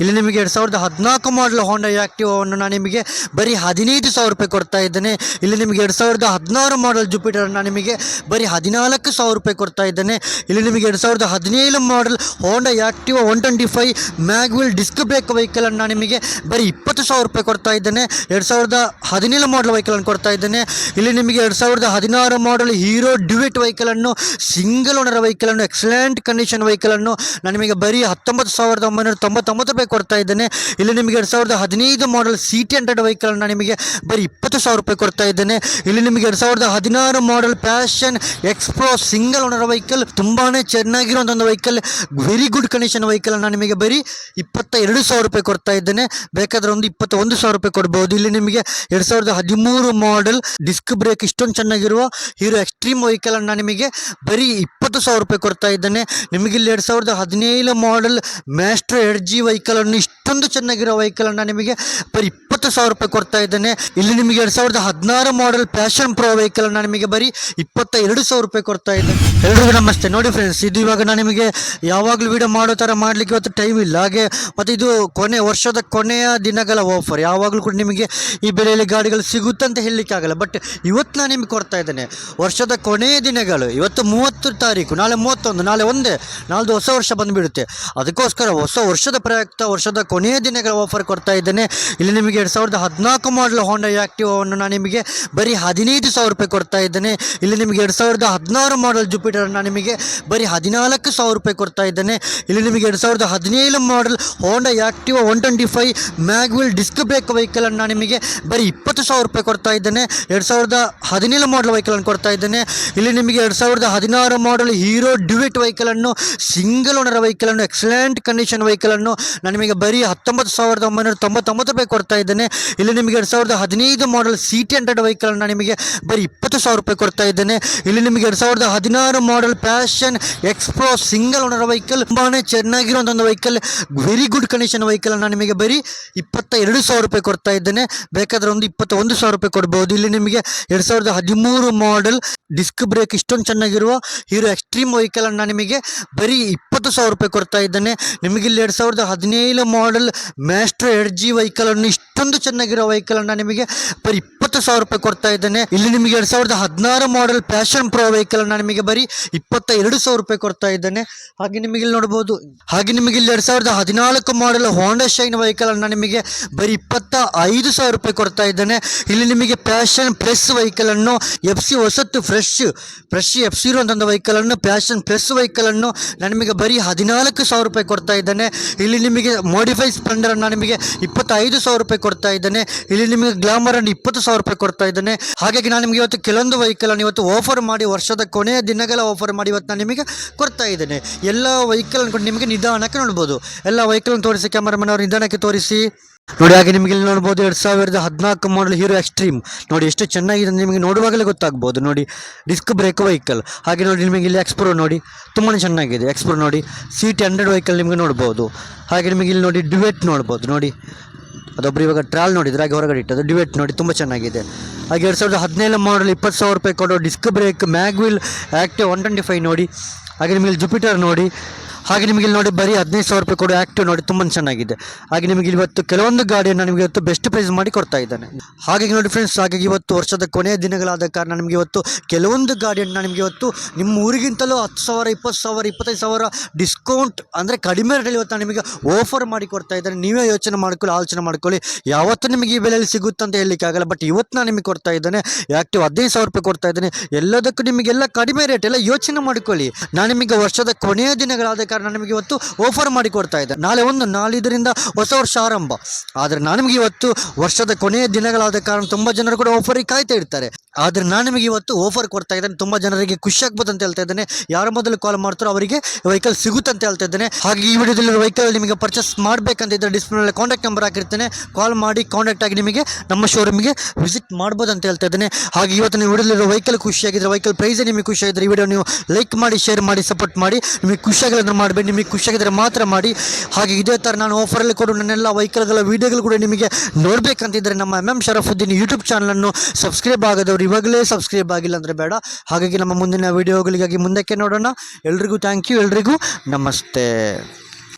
ಇಲ್ಲಿ ನಿಮಗೆ ಎರಡು ಸಾವಿರದ ಹದಿನಾಲ್ಕು ಮಾಡಲ್ ಹೋಂಡಾ ಆ್ಯಕ್ಟಿವನ್ನು ನಾನು ನಿಮಗೆ ಬರೀ ಹದಿನೈದು ಸಾವಿರ ರೂಪಾಯಿ ಕೊಡ್ತಾ ಇದ್ದೇನೆ. ಇಲ್ಲಿ ನಿಮಗೆ ಎರಡು ಸಾವಿರದ ಹದಿನಾರು ಮಾಡಲ್ ಜುಪಿಟರನ್ನು ನಿಮಗೆ ಬರೀ ಹದಿನಾಲ್ಕು ಸಾವಿರ ರೂಪಾಯಿ ಕೊಡ್ತಾ ಇದ್ದೇನೆ. ಇಲ್ಲಿ ನಿಮಗೆ ಎರಡು ಸಾವಿರದ ಹದಿನೇಳು model Honda Activa one twenty five mag wheel disc brake ವೆಹಿಕಲನ್ನು ನಾನು ನಿಮಗೆ ಬರೀ ಇಪ್ಪತ್ತು ಸಾವಿರ ರೂಪಾಯಿ ಕೊಡ್ತಾ ಇದ್ದೇನೆ. ಎರಡು ಸಾವಿರದ ಹದಿನೇಳು ಮಾಡಲ್ ವೆಹಿಕಲನ್ನು ಕೊಡ್ತಾ ಇದ್ದೇನೆ. ಇಲ್ಲಿ ನಿಮಗೆ ಎರಡು ಸಾವಿರದ ಹದಿನಾರು ಮಾಡಲ್ ಹೀರೋ ಡ್ಯೂಟ್ ವೆಹಿಕಲನ್ನು ಸಿಂಗಲ್ ಓನರ್ ವೆಹಿಕಲನ್ನು ಎಕ್ಸಲೆಂಟ್ ಕಂಡೀಷನ್ ವೆಹಿಕಲನ್ನು ನಾನು ನಿಮಗೆ ಬರೀ ಹತ್ತೊಂಬತ್ತು ಸಾವಿರದ ಒಂಬೈನೂರ ತೊಂಬತ್ತೊಂಬತ್ತು ರೂಪಾಯಿ ಕೊಡ್ತಾ ಇದ್ದೇನೆ. ಇಲ್ಲಿ ನಿಮಗೆ ಎರಡು ಸಾವಿರದ ಹದಿನೈದು ಮಾಡಲ್ ಸಿ ಟಿ ಹಂಡ್ರೆಡ್ ವೆಹಿಕಲ್ನ ನಿಮಗೆ ಬರೀ ಇಪ್ಪತ್ತು ಸಾವಿರ ರೂಪಾಯಿ ಕೊಡ್ತಾ ಇದ್ದೇನೆ. ಇಲ್ಲಿ ನಿಮಗೆ ಎರಡು ಸಾವಿರದ ಹದಿನಾರು model Passion Xpro single owner vehicle ತುಂಬಾ ಚೆನ್ನಾಗಿರುವಂಥ ಒಂದು vehicle very good condition vehicle ನಾನು ನಿಮಗೆ ಬರೀ ಇಪ್ಪತ್ತ ಎರಡು ಸಾವಿರ ರೂಪಾಯಿ ಕೊಡ್ತಾ ಇದ್ದೇನೆ. ಬೇಕಾದ್ರೆ ಒಂದು ಇಪ್ಪತ್ತ ಒಂದು ಸಾವಿರ ರೂಪಾಯಿ ಕೊಡ್ಬೋದು. ಇಲ್ಲಿ ನಿಮಗೆ ಎರಡು ಸಾವಿರದ ಹದಿಮೂರು ಮಾಡಲ್ ಡಿಸ್ಕ್ ಬ್ರೇಕ್ ಇಷ್ಟೊಂದು ಚೆನ್ನಾಗಿರುವ ಹೀರೋ ಎಕ್ಸ್ಟ್ರೀಮ್ ವೆಹಿಕಲ್ ಅನ್ನು ನಿಮಗೆ ಬರೀ ಇಪ್ಪತ್ತು ಸಾವಿರ ರೂಪಾಯಿ ಕೊಡ್ತಾ ಇದ್ದೇನೆ. ನಿಮಗೆ ಇಲ್ಲಿ ಎರಡು ಸಾವಿರದ ಹದಿನೇಳು model Maestro edge vehicle ಅನ್ನು ಇಷ್ಟೊಂದು ಚೆನ್ನಾಗಿರೋ ವೆಹಿಕಲ್ ಅನ್ನು ನಿಮಗೆ ಬರೀ ಇಪ್ಪತ್ತು ಸಾವಿರ ರೂಪಾಯಿ ಕೊಡ್ತಾ ಇದ್ದೇನೆ. ಇಲ್ಲಿ ನಿಮಗೆ ಎರಡು ಸಾವಿರದ ಹದಿನಾರು ಮಾಡೆಲ್ ಪ್ಯಾಷನ್ ಪ್ರೋ ವೆಹಿಕಲ್ ಅನ್ನು ನಿಮಗೆ ಬರೀ ಇಪ್ಪತ್ತ ಎರಡು ಸಾವಿರ ರೂಪಾಯಿ ಕೊಡ್ತಾ ಇದ್ದೇನೆ. ಎಲ್ರಿಗೂ ನಮಸ್ತೆ. ನೋಡಿ ಫ್ರೆಂಡ್ಸ್ ಇದು ಇವಾಗ ನಾನು ನಿಮಗೆ ಯಾವಾಗಲೂ ವಿಡಿಯೋ ಮಾಡೋ ಥರ ಮಾಡಲಿಕ್ಕೆ ಇವತ್ತು ಟೈಮ್ ಇಲ್ಲ. ಹಾಗೆ ಮತ್ತು ಇದು ಕೊನೆ ವರ್ಷದ ಕೊನೆಯ ದಿನಗಳ ಆಫರ್ ಯಾವಾಗಲೂ ಕೂಡ ನಿಮಗೆ ಈ ಬೆಲೆಯಲ್ಲಿ ಗಾಡಿಗಳು ಸಿಗುತ್ತೆ ಅಂತ ಹೇಳಲಿಕ್ಕೆ ಆಗಲ್ಲ. ಬಟ್ ಇವತ್ತು ನಾನು ನಿಮಗೆ ಕೊಡ್ತಾ ಇದ್ದೇನೆ. ವರ್ಷದ ಕೊನೆಯ ದಿನಗಳು, ಇವತ್ತು ಮೂವತ್ತು ತಾರೀಕು, ನಾಳೆ ಮೂವತ್ತೊಂದು, ನಾಳೆ ಒಂದೇ, ನಾಳ್ದು ಹೊಸ ವರ್ಷ ಬಂದುಬಿಡುತ್ತೆ. ಅದಕ್ಕೋಸ್ಕರ ಹೊಸ ವರ್ಷದ ಪ್ರಯುಕ್ತ ವರ್ಷದ ಕೊನೆಯ ದಿನಗಳ ಆಫರ್ ಕೊಡ್ತಾ ಇದ್ದೇನೆ. ಇಲ್ಲಿ ನಿಮಗೆ ಎರಡು ಸಾವಿರದ ಹದಿನಾಲ್ಕು ಮಾಡಲ್ ಹೋಂಡಾ ಆ್ಯಕ್ಟಿವನ್ನು ನಾನು ನಿಮಗೆ ಬರೀ ಹದಿನೈದು ಸಾವಿರ ರೂಪಾಯಿ ಕೊಡ್ತಾ ಇದ್ದೇನೆ. ಇಲ್ಲಿ ನಿಮಗೆ ಎರಡು ಸಾವಿರದ ಹದಿನಾರು ಮಾಡಲ್ ಜುಪಿಟರನ್ನು ನಾನು ನಿಮಗೆ ಬರೀ ಹದಿನಾಲ್ಕು ಸಾವಿರ ರೂಪಾಯಿ ಕೊಡ್ತಾ ಇದ್ದೇನೆ. ಇಲ್ಲಿ ನಿಮಗೆ ಎರಡು ಸಾವಿರದ ಹದಿನೇಳು model Honda Activa one twenty five mag wheel disc brake ವೆಹಿಕಲನ್ನು ನಾನು ನಿಮಗೆ ಬರೀ ಇಪ್ಪತ್ತು ಸಾವಿರ ರೂಪಾಯಿ ಕೊಡ್ತಾ ಇದ್ದೇನೆ. ಎರಡು ಸಾವಿರದ ಹದಿನೇಳು ಮಾಡಲ್ ವೆಹಿಕಲನ್ನು ಕೊಡ್ತಾ ಇದ್ದೇನೆ. ಇಲ್ಲಿ ನಿಮಗೆ ಎರಡು ಸಾವಿರದ ಹದಿನಾರು ಮಾಡಲ್ ಹೀರೋ ಡ್ಯೂಟ್ ವೆಹಿಕಲನ್ನು ಸಿಂಗಲ್ ಓನರ್ ವೆಹಿಕಲನ್ನು ಎಕ್ಸಲೆಂಟ್ ಕಂಡೀಷನ್ ವೆಹಿಕಲನ್ನು ನಾನು ನಿಮಗೆ ಬರೀ ಹತ್ತೊಂಬತ್ತು ಸಾವಿರದ ಒಂಬೈನೂರ ತೊಂಬತ್ತೊಂಬತ್ತು ರೂಪಾಯಿ ಕೊಡ್ತಾ ಇದ್ದೇನೆ. ಇಲ್ಲಿ ನಿಮಗೆ ಎರಡು ಸಾವಿರದ ಹದಿನೈದು ಮಾಡಲ್ ಸಿ ಟಿ ಹಂಡ್ರೆಡ್ ವೆಹಿಕಲ್ನ ನಿಮಗೆ ಬರೀ ಇಪ್ಪತ್ತು ಸಾವಿರ ರೂಪಾಯಿ ಕೊಡ್ತಾ ಇದ್ದೇನೆ. ಇಲ್ಲಿ ನಿಮಗೆ ಎರಡು ಸಾವಿರದ ಹದಿನಾರು model Passion Xpro single owner vehicle ತುಂಬಾ ಚೆನ್ನಾಗಿರುವಂಥ ಒಂದು ವೆಹಿಕಲ್ ವೆರಿ ಗುಡ್ ಕಂಡೀಷನ್ ವೆಹಿಕಲನ್ನು ನಿಮಗೆ ಬರೀ ಇಪ್ಪತ್ತ ಎರಡು ಸಾವಿರ ರೂಪಾಯಿ ಕೊಡ್ತಾ ಇದ್ದೇನೆ. ಬೇಕಾದ್ರೆ ಒಂದು ಇಪ್ಪತ್ತ ಒಂದು ಸಾವಿರ ರೂಪಾಯಿ ಕೊಡ್ಬೋದು. ಇಲ್ಲಿ ನಿಮಗೆ ಎರಡು ಸಾವಿರದ ಹದಿಮೂರು ಮಾಡಲ್ ಡಿಸ್ಕ್ ಬ್ರೇಕ್ ಇಷ್ಟೊಂದು ಚೆನ್ನಾಗಿರುವ ಹೀರೋ ಎಕ್ಸ್ಟ್ರೀಮ್ ವೆಹಿಕಲ್ ಅನ್ನು ನಿಮಗೆ ಬರೀ ಇಪ್ಪತ್ತು ಸಾವಿರ ರೂಪಾಯಿ ಕೊಡ್ತಾ ಇದ್ದೇನೆ. ನಿಮಗೆ ಇಲ್ಲಿ ಎರಡು ಸಾವಿರದ ಹದಿನೇಳು model Maestro edge vehicle ಅನ್ನು ಇಷ್ಟೊಂದು ಚೆನ್ನಾಗಿರೋ ವೆಹಿಕಲ್ ಅನ್ನ ನಿಮಗೆ ಬರೀ ಇಪ್ಪತ್ತು ಸಾವಿರ ರೂಪಾಯಿ ಕೊಡ್ತಾ ಇದ್ದೇನೆ. ಇಲ್ಲಿ ನಿಮಗೆ ಎರಡು ಸಾವಿರದ ಹದಿನಾರು ಮಾಡಲ್ ಪ್ಯಾಷನ್ ಪ್ರೋ ವೆಹಿಕಲ್ ಅನ್ನು ನಿಮಗೆ ಬರೀ ಇಪ್ಪತ್ತ ಎರಡು ಸಾವಿರ ರೂಪಾಯಿ ಕೊಡ್ತಾ ಇದ್ದೇನೆ. ಹಾಗೆ ನಿಮಗೆ ಇಲ್ಲಿ ನೋಡ್ಬೋದು. ಹಾಗೆ ನಿಮಗೆ ಇಲ್ಲಿ ಎರಡು ಸಾವಿರದ ಹದಿನಾಲ್ಕು ಮಾಡಲ್ ಹೋಂಡಾ ಶೈನ್ ವೆಹಿಕಲ್ ಅನ್ನು ನಿಮಗೆ ಬರೀ ಇಪ್ಪತ್ತ ಐದು ಸಾವಿರ ರೂಪಾಯಿ ಕೊಡ್ತಾ ಇದ್ದೇನೆ. ಇಲ್ಲಿ ನಿಮಗೆ ಪ್ಯಾಷನ್ ಪ್ರೆಸ್ ವೆಹಿಕಲ್ ಅನ್ನು ಎಫ್ ಸಿ ಹೊಸತ್ತು ಫ್ರೆಶ್ ಫ್ರೆಶ್ ಎಫ್ ಸಿ ಇರುವಂಥ ವೆಹಿಕಲ್ ಅನ್ನು ಪ್ಯಾಷನ್ ಪ್ರೆಸ್ ವೆಹಿಕಲ್ ಅನ್ನು ನಾನು ನಿಮಗೆ ಬರೀ ಹದಿನಾಲ್ಕು ಸಾವಿರ ರೂಪಾಯಿ ಕೊಡ್ತಾ ಇದ್ದೇನೆ. ಇಲ್ಲಿ ನಿಮಗೆ ಮಾಡಿಫೈ ಮೋಡಿಫೈ ಅನ್ನು ನಿಮಗೆ ಇಪ್ಪತ್ತೈದು ಸಾವಿರ ರೂಪಾಯಿ ಕೊಡ್ತಾ ಇದ್ದೇನೆ. ಇಲ್ಲಿ ನಿಮಗೆ ಗ್ಲಾಮರ್ ಅನ್ನು ಇಪ್ಪತ್ತು ಸಾವಿರ ರೂಪಾಯಿ ಕೊಡ್ತಾ ಇದ್ದೇನೆ. ಹಾಗಾಗಿ ನಾನು ನಿಮಗೆ ಇವತ್ತು ಕೆಲವೊಂದು ವೆಹಿಕಲ್ ಅನ್ನು ಇವತ್ತು ಆಫರ್ ಮಾಡಿ ವರ್ಷದ ಕೊನೆಯ ದಿನಗಳ ಆಫರ್ ಮಾಡಿ ಇವತ್ತು ನಾನು ನಿಮಗೆ ಕೊಡ್ತಾ ಇದ್ದೇನೆ. ಎಲ್ಲ ವೆಹಿಕಲ್ ನಿಮಗೆ ನಿಧಾನಕ್ಕೆ ನೋಡ್ಬೋದು. ಎಲ್ಲ ವೆಹಿಕಲ್ ತೋರಿಸಿ ಕ್ಯಾಮರಾಮನ್ ಅವರು ನಿಧಾನಕ್ಕೆ ತೋರಿಸಿ. ನೋಡಿ, ಹಾಗೆ ನಿಮಗೆ ಇಲ್ಲಿ ನೋಡ್ಬೋದು ಎರಡು ಸಾವಿರದ ಹದಿನಾಲ್ಕು ಮಾಡಲ್ ಹೀರೋ ಎಕ್ಸ್ಟ್ರೀಮ್ ನೋಡಿ, ಎಷ್ಟು ಚೆನ್ನಾಗಿದೆ ನಿಮಗೆ ನೋಡುವಾಗಲೇ ಗೊತ್ತಾಗ್ಬೋದು. ನೋಡಿ ಡಿಸ್ಕ್ ಬ್ರೇಕ್ ವೆಹಿಕಲ್ ಹಾಗೆ ನೋಡಿ, ನಿಮಗೆ ಇಲ್ಲಿ ಎಕ್ಸ್ಪ್ರೋ ನೋಡಿ ತುಂಬಾ ಚೆನ್ನಾಗಿದೆ. ಎಕ್ಸ್ಪ್ರೋ ನೋಡಿ ಸೀಟ್ ಹಂಡ್ರೆಡ್ ವೆಹಿಕಲ್ ನಿಮಗೆ ನೋಡ್ಬೋದು. ಹಾಗೆ ನಿಮಗೆ ಇಲ್ಲಿ ನೋಡಿ ಡಿವೆಟ್ ನೋಡ್ಬೋದು. ನೋಡಿ ಅದೊಬ್ಬರು ಇವಾಗ ಟ್ರಾಲ್ ನೋಡಿದ್ರೆ ಹಾಗೆ ಹೊರಗಡೆ ಇಟ್ಟದ್ದು. ಡಿವೆಟ್ ನೋಡಿ, ತುಂಬ ಚೆನ್ನಾಗಿದೆ. ಹಾಗೆ ಎರಡು ಸಾವಿರದ ಹದಿನೇಳು ಮಾಡಲ್ ಇಪ್ಪತ್ತು ಸಾವಿರ ರೂಪಾಯಿ ಕೊಡೋ disc brake mag wheel active one twenty five ನೋಡಿ. ಹಾಗೆ ನಿಮಗೆ ಜುಪಿಟರ್ ನೋಡಿ. ಹಾಗೆ ನಿಮಗೆ ಇಲ್ಲಿ ನೋಡಿ ಬರೀ ಹದಿನೈದು ಸಾವಿರ ರೂಪಾಯಿ ಕೊಡೋ ಆ್ಯಕ್ಟಿವ್ ನೋಡಿ ತುಂಬ ಚೆನ್ನಾಗಿದೆ. ಹಾಗೆ ನಿಮಗೆ ಇವತ್ತು ಕೆಲವೊಂದು ಗಾಡಿಯನ್ನು ನಿಮಗೆ ಇವತ್ತು ಬೆಸ್ಟ್ ಪ್ರೈಸ್ ಮಾಡಿ ಕೊಡ್ತಾ ಇದ್ದಾನೆ. ಹಾಗಾಗಿ ನೋಡಿ ಫ್ರೆಂಡ್ಸ್ ಹಾಗಾಗಿ ಇವತ್ತು ವರ್ಷದ ಕೊನೆಯ ದಿನಗಳಾದ ಕಾರಣ ನಿಮಗೆ ಇವತ್ತು ಕೆಲವೊಂದು ಗಾಡಿಯನ್ನು ನಿಮಗೆ ಇವತ್ತು ನಿಮ್ಮ ಊರಿಗಿಂತಲೂ ಹತ್ತು ಸಾವಿರ, ಇಪ್ಪತ್ತು ಸಾವಿರ, ಇಪ್ಪತ್ತೈದು ಸಾವಿರ ಡಿಸ್ಕೌಂಟ್ ಅಂದರೆ ಕಡಿಮೆ ರೇಟಲ್ಲಿ ಇವತ್ತು ನಿಮಗೆ ಆಫರ್ ಮಾಡಿ ಕೊಡ್ತಾ ಇದ್ದಾನೆ. ನೀವೇ ಯೋಚನೆ ಮಾಡ್ಕೊಳ್ಳಿ, ಆಲೋಚನೆ ಮಾಡ್ಕೊಳ್ಳಿ. ಯಾವತ್ತು ನಿಮಗೆ ಈ ಬೆಲೆಯಲ್ಲಿ ಸಿಗುತ್ತೆ ಅಂತ ಹೇಳಲಿಕ್ಕೆ ಆಗಲ್ಲ. ಬಟ್ ಇವತ್ತು ನಾನು ನಿಮಗೆ ಕೊಡ್ತಾ ಇದ್ದೇನೆ ಆ್ಯಕ್ಟಿವ್ ಹದಿನೈದು ಸಾವಿರ ರೂಪಾಯಿ ಕೊಡ್ತಾ ಇದ್ದೇನೆ. ಎಲ್ಲದಕ್ಕೂ ನಿಮಗೆಲ್ಲ ಕಡಿಮೆ ರೇಟ್ ಎಲ್ಲ ಯೋಚನೆ ಮಾಡ್ಕೊಳ್ಳಿ. ನಾನು ನಿಮಗೆ ವರ್ಷದ ಕೊನೆಯ ದಿನಗಳಾದ ನಿಮಗೆ ಇವತ್ತು ಆಫರ್ ಮಾಡಿ ಕೊಡ್ತಾ ಇದೆ ನಾಳೆ ಒಂದು, ನಾಳಿದರಿಂದ ಹೊಸ ವರ್ಷ ಆರಂಭ. ಆದರೆ ನಿಮಗೆ ಇವತ್ತು ವರ್ಷದ ಕೊನೆಯ ದಿನಗಳಾದ ಕಾರಣ ತುಂಬ ಜನರು ಕೂಡ ಆಫರಿಗೆ ಕಾಯ್ತಾ ಇರ್ತಾರೆ. ಆದರೆ ನಾನು ನಿಮಗೆ ಇವತ್ತು ಆಫರ್ ಕೊಡ್ತಾ ಇದ್ದೇನೆ. ತುಂಬ ಜನರಿಗೆ ಖುಷಿ ಆಗ್ಬೋದು ಅಂತ ಹೇಳ್ತಾ ಇದ್ದೇನೆ. ಯಾರ ಮೊದಲು ಕಾಲ್ ಮಾಡ್ತಾರೋ ಅವರಿಗೆ ವೆಹಿಕಲ್ ಸಿಗುತ್ತೆ ಅಂತ ಹೇಳ್ತಾ ಇದ್ದೇನೆ. ಹಾಗೆ ಈ ವಿಡಿಯೋದಲ್ಲಿ ವೆಹಿಕಲ್ ನಿಮಗೆ ಪರ್ಚೇಸ್ ಮಾಡಬೇಕಂತ ಇದ್ದರೆ ಡಿಸ್ಪ್ಲೇನಲ್ಲಿ ಕಾಂಟ್ಯಾಕ್ಟ್ ನಂಬರ್ ಹಾಕಿರ್ತೇನೆ. ಕಾಲ್ ಮಾಡಿ ಕಾಂಟ್ಯಾಕ್ಟ್ ಆಗಿ ನಿಮಗೆ ನಮ್ಮ ಶೋರೂಮಿಗೆ ವಿಸಿಟ್ ಮಾಡ್ಬೋದು ಅಂತ ಹೇಳ್ತಾ ಇದ್ದೇನೆ. ಹಾಗೆ ಇವತ್ತು ನೀವು ವಿಡಿಯೋಲಿರೋ ವೆಹಿಕಲ್ ಖುಷಿಯಾಗಿದ್ದರೆ ವೆಹಿಕಲ್ ಪ್ರೈಸೇ ನಿಮಗೆ ಖುಷಿಯಾಗಿದ್ದರೆ ಈ ವಿಡಿಯೋ ನೀವು ಲೈಕ್ ಮಾಡಿ ಶೇರ್ ಮಾಡಿ ಸಪೋರ್ಟ್ ಮಾಡಿ. ನಿಮಗೆ ಖುಷಿಯಾಗಿರೋದನ್ನ ಮಾಡಬೇಡಿ, ನಿಮಗೆ ಖುಷಿಯಾಗಿದ್ದರೆ ಮಾತ್ರ ಮಾಡಿ. ಹಾಗೆ ಇದೇ ಥರ ನಾನು ಆಫರಲ್ಲಿ ಕೊಡು ನನ್ನೆಲ್ಲ ವೆಹಿಕಲ್ಗಳ ವೀಡಿಯೋಗಳು ಕೂಡ ನಿಮಗೆ ನೋಡಬೇಕಂತಿದ್ದರೆ ನಮ್ಮ ಎಂ ಎಂ ಶರಫುದ್ದೀನ್ ಯೂಟ್ಯೂಬ್ ಚಾನಲನ್ನು ಸಬ್ಸ್ಕ್ರೈಬ್ ಆಗದವ್ರು ಇವಾಗಲೇ ಸಬ್ಸ್ಕ್ರೈಬ್ ಆಗಿಲ್ಲ ಅಂದರೆ ಬೇಡ. ಹಾಗಾಗಿ ನಮ್ಮ ಮುಂದಿನ ವೀಡಿಯೋಗಳಿಗಾಗಿ ಮುಂದಕ್ಕೆ ನೋಡೋಣ. ಎಲ್ರಿಗೂ ಥ್ಯಾಂಕ್ ಯು ಎಲ್ರಿಗೂ ನಮಸ್ತೆ.